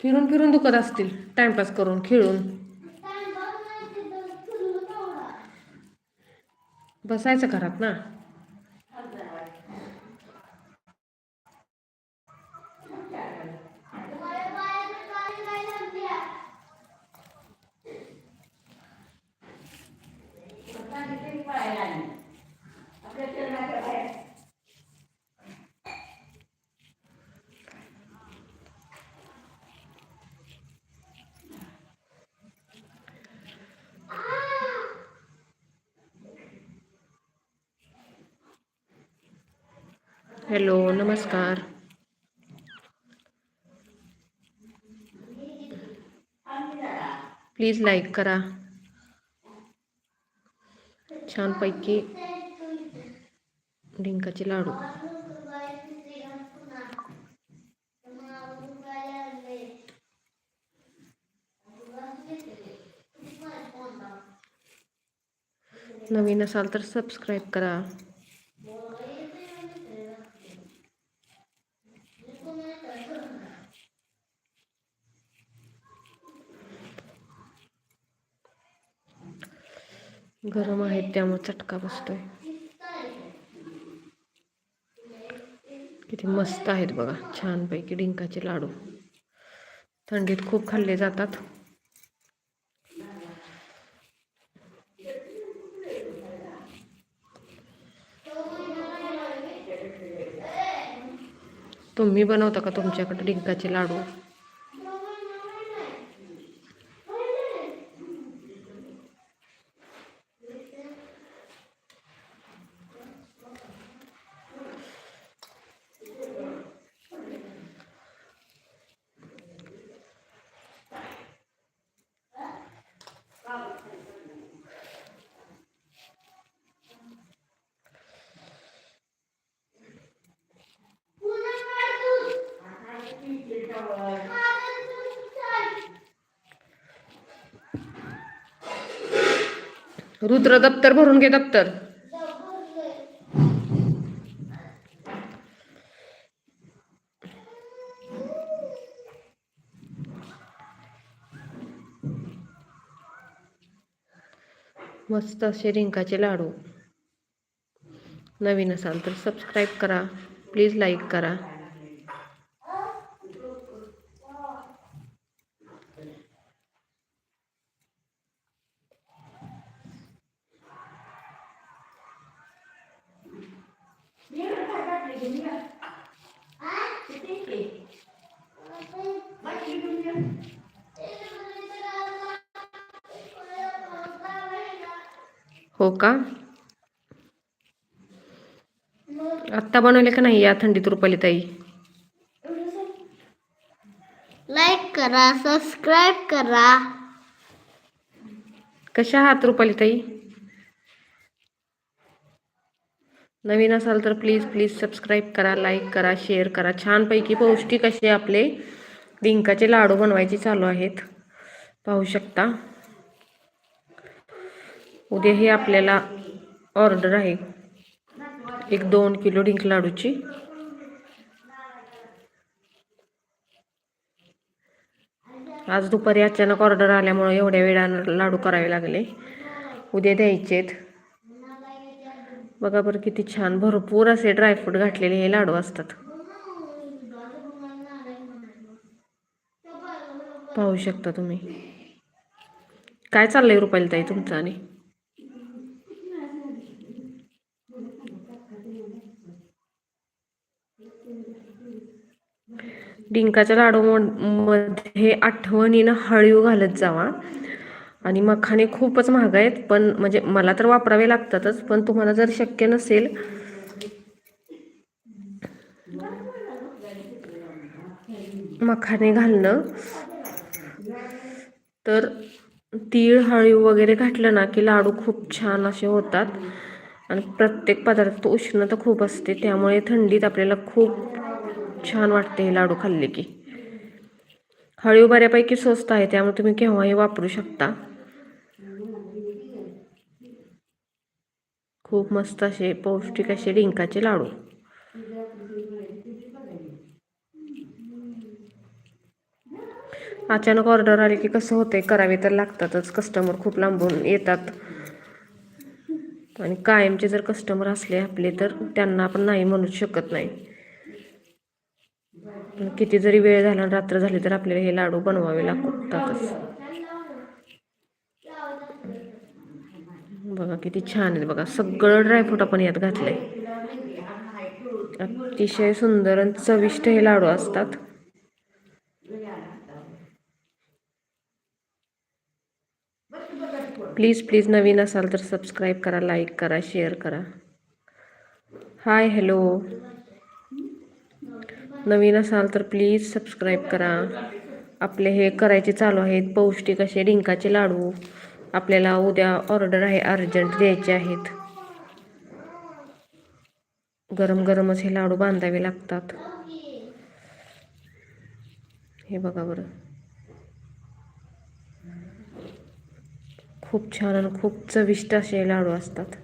फिरून फिरून दुखत असतील टाइमपास करून खेळून. बसायचं घरात ना. हॅलो नमस्कार. प्लीज लाईक करा. छानपैकी डिंकाचे लाडू. नवीन असाल तर सबस्क्राईब करा. गरम आहेत त्यामुळे चटका बसतोय. किती मस्त आहेत बघा छानपैकी डिंकाचे लाडू. थंडीत खूप खाल्ले जातात. तुम्ही बनवता का तुमच्याकडे डिंकाचे लाडू? रुद्र दप्तर भरून घे दप्तर. मस्त असे रिंकाचे लाडू. नवीन असाल तर सबस्क्राईब करा. प्लीज लाईक करा. हो का? आत्ता बनवले का नाही या थंडीत रुपाली ताई? लाईक करा सबस्क्राईब करा. कशा आहात रुपाली ताई? नवीन असाल तर प्लीज प्लीज सबस्क्राईब करा लाईक करा शेअर करा. छानपैकी पौष्टिक असे आपले डिंकाचे लाडू बनवायचे चालू आहेत. पाहू शकता. उद्या हे आपल्याला ऑर्डर आहे. एक दोन किलो डिंक लाडूची. आज दुपारी अचानक ऑर्डर आल्यामुळे एवढ्या वेळानं लाडू करावे लागले. उद्या द्यायचेत. बघा बरं किती छान भरपूर असे ड्रायफ्रूट घातलेले हे लाडू असतात. पाहू शकता तुम्ही. काय चाललंय रुपाली ताई तुमचं आणि? डिंकाच्या लाडू मध्ये आठवणीनं हळीव घालत जावा. आणि मखाणे खूपच महाग आहेत पण म्हणजे मला तर वापरावे लागतातच पण तुम्हाला जर शक्य नसेल. मखाने घालणं. तर तीळ हळीव वगैरे घातलं ना की लाडू खूप छान असे होतात. आणि प्रत्येक पदार्थात उष्णता खूप असते त्यामुळे थंडीत आपल्याला खूप छान वाटते हे लाडू खाल्ले की. हळीव बऱ्यापैकी स्वस्त आहे त्यामुळे तुम्ही केव्हाही वापरू शकता. खूप मस्त असे पौष्टिक असे डिंकाचे लाडू. अचानक ऑर्डर आली की कसं होतंय करावे तर लागतातच. कस्टमर खूप लांबून येतात. आणि कायमचे जर कस्टमर असले आपले तर त्यांना आपण नाही म्हणू शकत नाही. किती जरी वेळ झाला आणि रात्र झाली तर आपल्याला हे लाडू बनवावे लागतातच. बघा किती छान आहेत बघा. सगळं ड्रायफ्रूट आपण यात घातलंय. अतिशय सुंदर आणि चविष्ट हे लाडू असतात. प्लीज प्लीज नवीन असाल तर सबस्क्राईब करा लाईक करा शेअर करा. हाय हॅलो नवीन असाल तर प्लीज सबस्क्राईब करा. आपले हे करायचे चालू आहेत पौष्टिक असे डिंकाचे लाडू. आपल्याला उद्या ऑर्डर आहे अर्जंट द्यायचे आहेत. गरम गरमच हे लाडू बांधावे लागतात. हे बघा बरं. खूप छान आणि खूप चविष्ट असे लाडू असतात.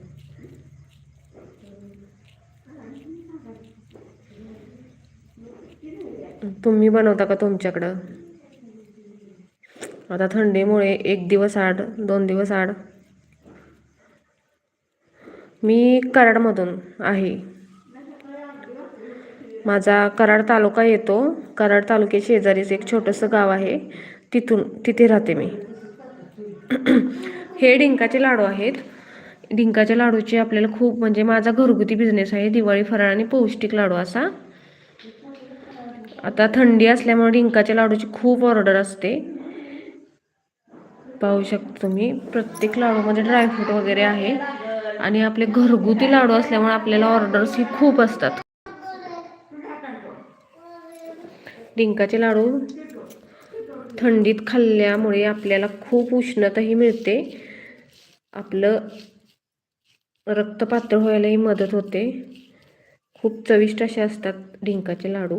तुम्ही बनवता का तुमच्याकडं? आता थंडीमुळे एक दिवस आड दोन दिवस आड. मी कराडमधून आहे. माझा कराड तालुका येतो. कराड तालुक्या शेजारीच एक छोटंसं गाव आहे. तिथून तिथे राहते मी. हे डिंकाचे लाडू आहेत. डिंकाच्या लाडूचे आपल्याला खूप म्हणजे माझा घरगुती बिझनेस आहे. दिवाळी फराळ आणि पौष्टिक लाडू असा. आता थंडी असल्यामुळे डिंकाच्या लाडूची खूप ऑर्डर असते. पाहू शकता तुम्ही. प्रत्येक लाडूमध्ये ड्रायफ्रूट वगैरे आहे. आणि आपले घरगुती लाडू असल्यामुळे आपल्याला ऑर्डर्स ही खूप असतात. डिंकाचे लाडू थंडीत खाल्ल्यामुळे आपल्याला खूप उष्णताही मिळते. आपलं रक्त पातळ व्हायलाही मदत होते. खूप चविष्ट असे असतात डिंकाचे लाडू.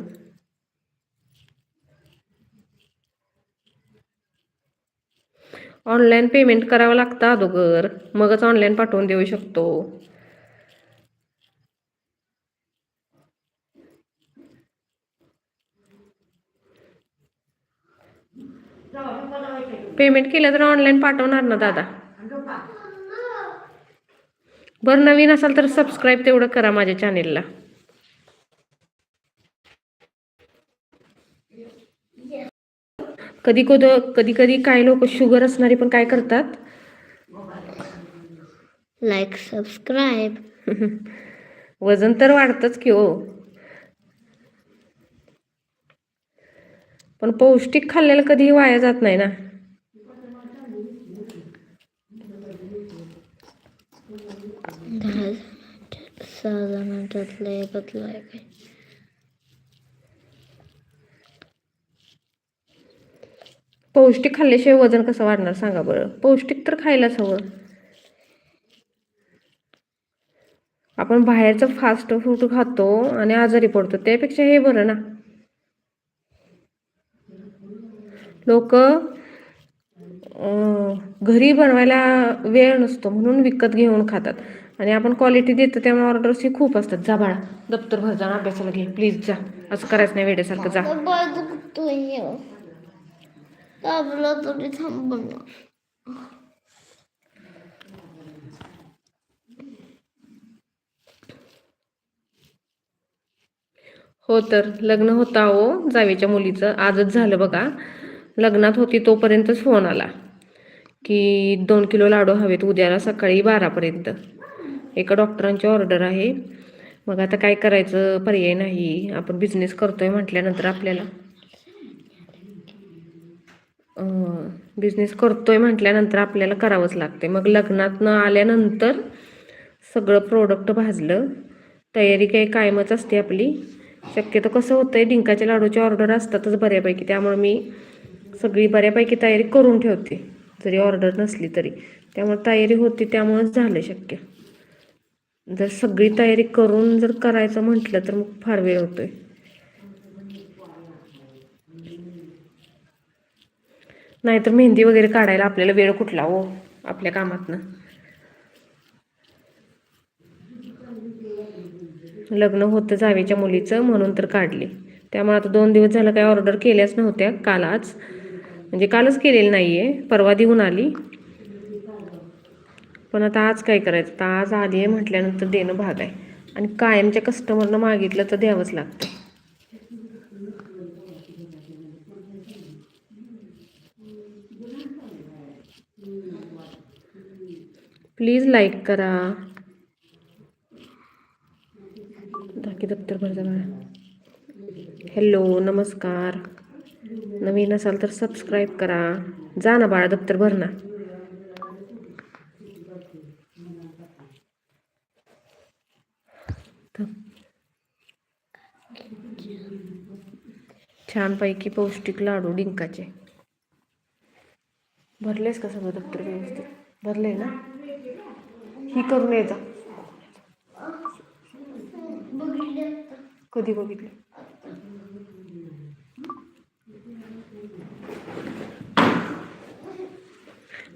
ऑनलाईन पेमेंट करावं लागतं अगोदर. मगच ऑनलाईन पाठवून देऊ शकतो. पेमेंट केलं तर ऑनलाईन पाठवणार ना दादा? बरं नवीन असाल तर सबस्क्राईब तेवढं करा माझ्या चॅनेलला कधी कधी कधी कधी काही लोक शुगर असणारे पण काय करतात लाईक सबस्क्राईब वजन तर वाढतच की हो पण पौष्टिक खाल्लेलं कधीही वाया जात नाही ना दहा सहा जणांच्यातलं एकच लाईक आहे पौष्टिक खाल्ल्याशिवाय वजन कसं वाढणार सांगा बरं. पौष्टिक तर खायलाच हवं. आपण बाहेरचं फास्ट फूड खातो आणि आजारी पडतो त्यापेक्षा हे बरं ना. लोक घरी बनवायला वेळ नसतो म्हणून विकत घेऊन खातात. आणि आपण क्वालिटी देतो त्यामुळे ऑर्डर्स ही खूप असतात. जा बाळा दप्तर भर जा अभ्यासाला घे. प्लीज जा. असं करायचं नाही वेळेसारखं जा. बाळ दुखतोय दाबलं तरी थांबणार हो तर लग्न होतं हो जावेच्या मुलीचं. आजच झालं बघा. लग्नात होती तोपर्यंतच फोन आला की दोन किलो लाडू हवेत उद्याला सकाळी बारापर्यंत. एका डॉक्टरांची ऑर्डर आहे. मग आता काय करायचं? पर्याय नाही. आपण बिझनेस करतोय म्हटल्यानंतर आपल्याला बिझनेस करतोय म्हटल्यानंतर आपल्याला करावंच लागते मग लग्नात न आल्यानंतर सगळं प्रोडक्ट भाजलं. तयारी काही कायमच असते आपली. शक्यतो कसं होतंय डिंकाच्या लाडूची ऑर्डर असतातच बऱ्यापैकी. त्यामुळे मी सगळी बऱ्यापैकी तयारी करून ठेवते. जरी ऑर्डर नसली तरी. त्यामुळे तयारी होती त्यामुळेच झालं शक्य. जर सगळी तयारी करून जर करायचं म्हटलं तर मग फार वेळ होतोय. नाहीतर मेहंदी वगैरे काढायला आपल्याला वेळ कुठला हो आपल्या कामातनं? लग्न होतं जावेच्या मुलीचं म्हणून तर काढली. त्यामुळे आता दोन दिवस झालं काही ऑर्डर केल्याच नव्हत्या काल आज म्हणजे कालच केलेली नाही आहे परवा देऊन आली. पण आता आज काय करायचं? आता आज आली आहे म्हटल्यानंतर देणं भाग आहे. आणि कायमच्या कस्टमरनं मागितलं तर द्यावंच लागतं. प्लीज लाईक करा. बाकी दप्तर भरता बाळा हॅलो नमस्कार. नवीन असाल तर सबस्क्राईब करा. जा ना बाळा दप्तर भर ना. छानपैकी पौष्टिक लाडू डिंकाचे. भरलेस का सगळं दप्तर व्यवस्थित? भरले ना? ही करून ये जा. कधी बघितले?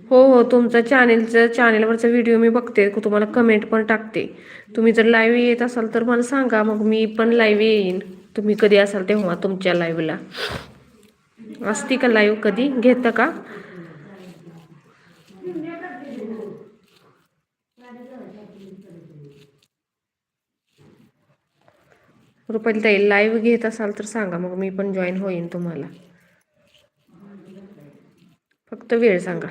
हो हो तुमचा चॅनेलचं चॅनेलवरचा व्हिडिओ मी बघते. तुम्हाला कमेंट पण टाकते. तुम्ही जर लाईव्ह येत असाल तर मला सांगा मग मी पण लाईव्ह येईन. तुम्ही कधी असाल तेव्हा तुमच्या लाईव्हला असती का लाईव्ह कधी? घेता का? रुपाली ताई लाईव्ह घेत असाल तर सांगा मग मी पण जॉईन होईन तुम्हाला. फक्त वेळ सांगा.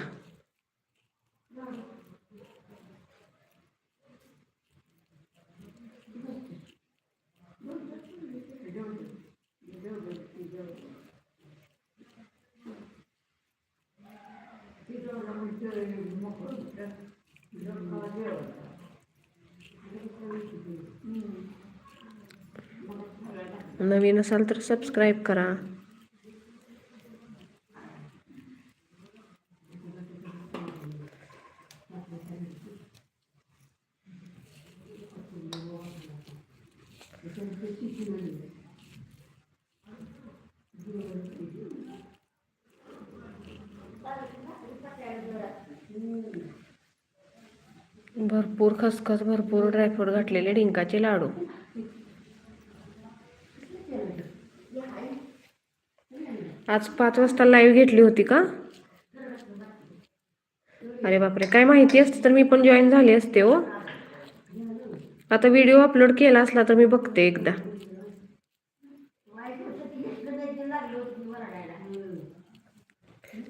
नवीन असाल तर सबस्क्राईब करा. भरपूर खसखस भरपूर ड्रायफ्रूट घातलेले डिंकाचे लाडू. आज पाच वाजता लाईव्ह घेतली होती का? अरे बापरे काय माहिती असते तर मी पण जॉईन झाले असते हो. आता व्हिडिओ अपलोड केला असला तर मी बघते एकदा.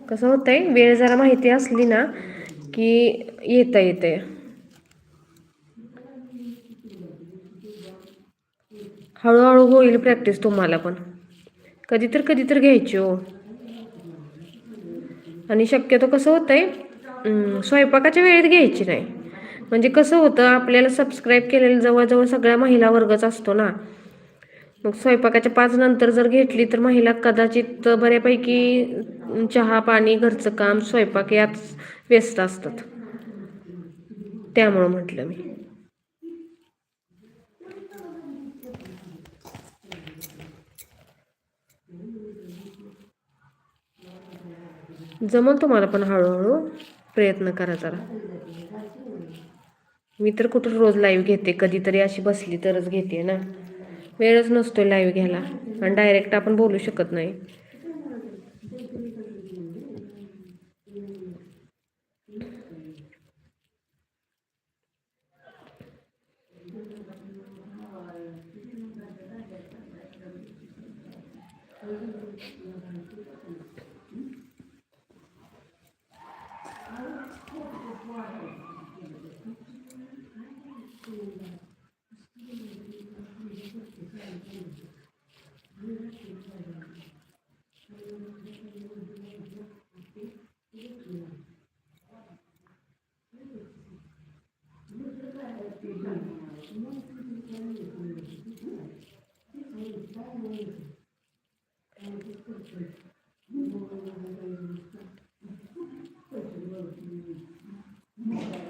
कसं होतंय वेळ जरा माहिती असली ना की येता येते हळूहळू होईल प्रॅक्टिस तुम्हाला पण. कधी तर कधी तर घ्यायची हो. आणि शक्यतो कसं होतंय आहे स्वयंपाकाच्या वेळेत घ्यायची नाही. म्हणजे कसं होतं आपल्याला सबस्क्राईब केलेलं जवळजवळ सगळ्या महिला वर्गच असतो ना. मग स्वयंपाकाच्या पाच नंतर जर घेतली तर महिला कदाचित बऱ्यापैकी चहा पाणी घरचं काम स्वयंपाक यात व्यस्त असतात. त्यामुळं म्हटलं मी. जमल तुम्हाला पण हळूहळू प्रयत्न करा जरा. मी तर कुठं रोज लाईव्ह घेते कधीतरी अशी बसली तरच घेते ना. वेळच नसतो लाईव्ह घ्यायला. आणि डायरेक्ट आपण बोलू शकत नाही. Thank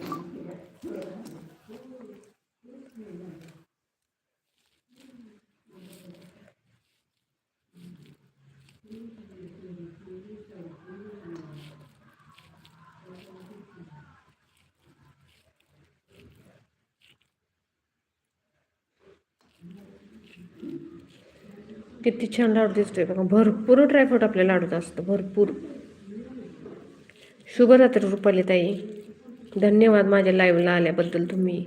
you. किती छान लाडू दिसतोय बघा. भरपूर ड्रायफ्रूट आपल्या लाडूत असतं. भरपूर. शुभरात्री रुपाली ताई. धन्यवाद माझ्या लाईव्हला आल्याबद्दल तुम्ही.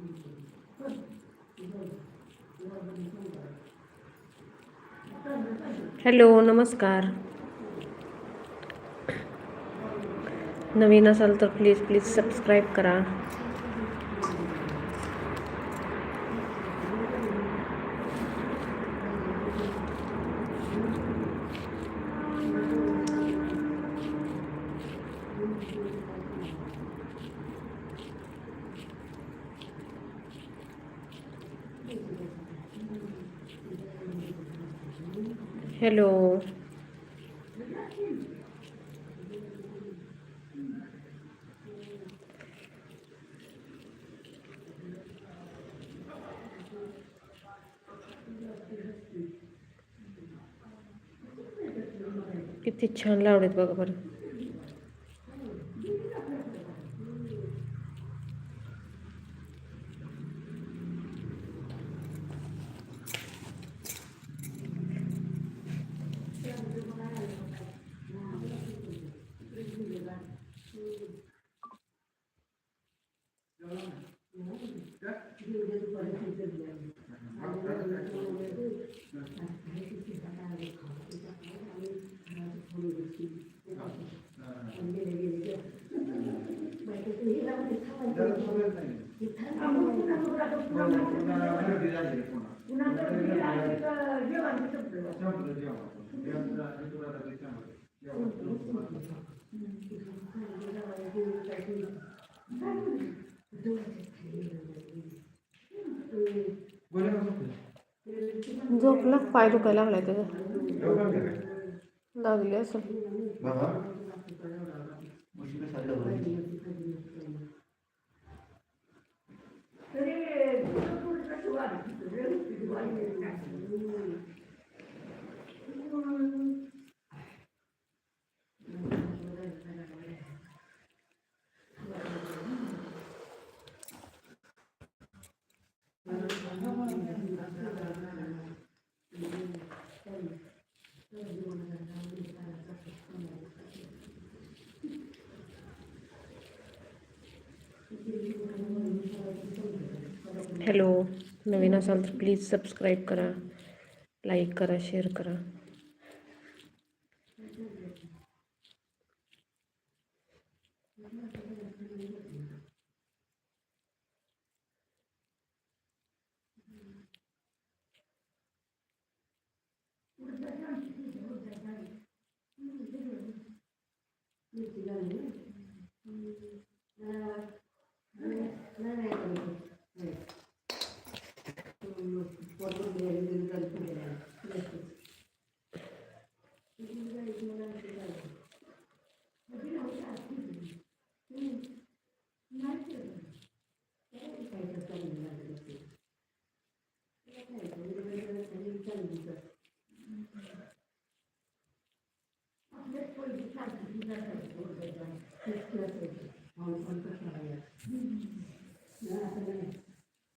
हॅलो नमस्कार. नवीन असाल तर प्लीज प्लीज सबस्क्राईब करा. हॅलो किती छान लावलेत बघा बरं झोपला. पाय दुखायला लागलाय त्याचा. लागली असं. हॅलो नवीन असाल तर प्लीज सबस्क्राईब करा लाईक करा शेअर करा.